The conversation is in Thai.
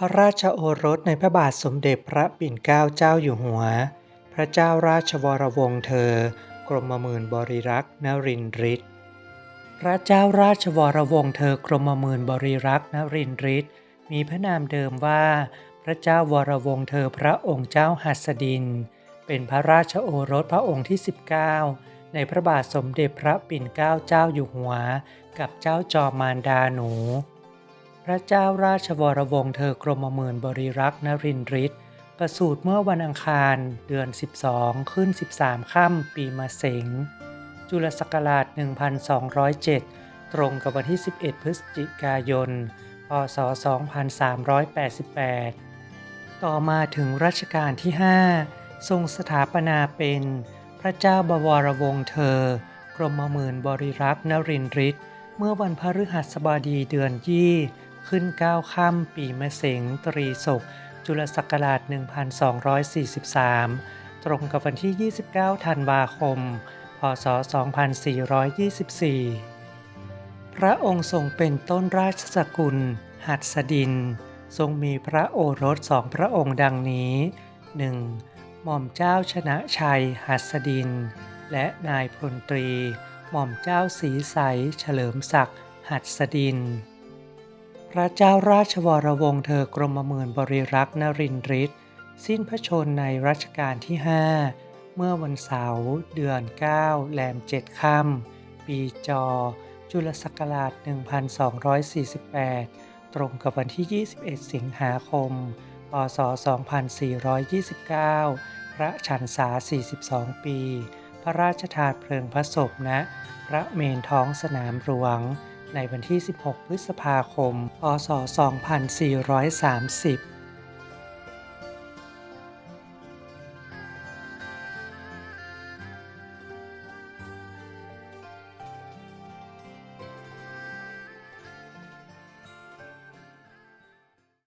พระราชโอรสในพระบาทสมเด็จพระปิ่นเกล้าเจ้าอยู่หัว พระเจ้าราชวรวงศ์เธอ กรมหมื่นบริรักษ์นรินทริศพระเจ้าราชวรวงศ์เธอกรมหมื่นบริรักษ์นรินทริศมีพระนามเดิมว่า พระเจ้าวรวงศ์เธอพระองค์เจ้าหัสดิน เป็นพระราชโอรสพระองค์ที่ 19 ในพระบาทสมเด็จพระปิ่นเกล้าเจ้าอยู่หัว กับเจ้าจอมมารดาหนู ระเจ้าราชวรวงศ์เธอกรมหมื่นบริรักษ์นรินทริศประสูติเมื่อวันอังคารเดือน 12 ขึ้น 13 ค่ำปีมะเสงจุลศักราช 1207 ตรงกับวันที่ 11 พฤศจิกายน พศ 2388 ต่อมาถึงรัชกาลที่ 5 ทรงสถาปนาเป็นพระเจ้าบวรวงศ์เธอ กรมหมื่นบริรักษ์นรินทริศเมื่อวันพฤหัสบดีเดือนยี่ ขึ้น9ค่ำปีมะเสงตรีศก จุลศักราช 1243 ตรงกับวันที่ 29 ธันวาคม พศ 2424 พระองค์ทรงเป็นต้นราชสกุล หัดสดิน ทรงมีพระโอรสสองพระองค์ดังนี้ 1. หม่อมเจ้าชนะชัย หัสดิน และนายพลตรี หม่อมเจ้าสีใสเฉลิมศักดิ์หัดสดิน พระเจ้าราชวรวงศ์เธอกรมหมื่นบริรักษ์นรินทริศสิ้นพระชนในรัชกาลที่ 5 เมื่อวันเสาร์เดือน 9 แรม 7 ค่ำปีจอ จุลศักราช 1248 ตรงกับวันที่ 21 สิงหาคม พศ 2429 พระชันษา 42 ปี พระราชทานเพลิงพระศพณพระเมนท้องสนามหลวง ในวันที่ 16 พฤษภาคม พศ 2430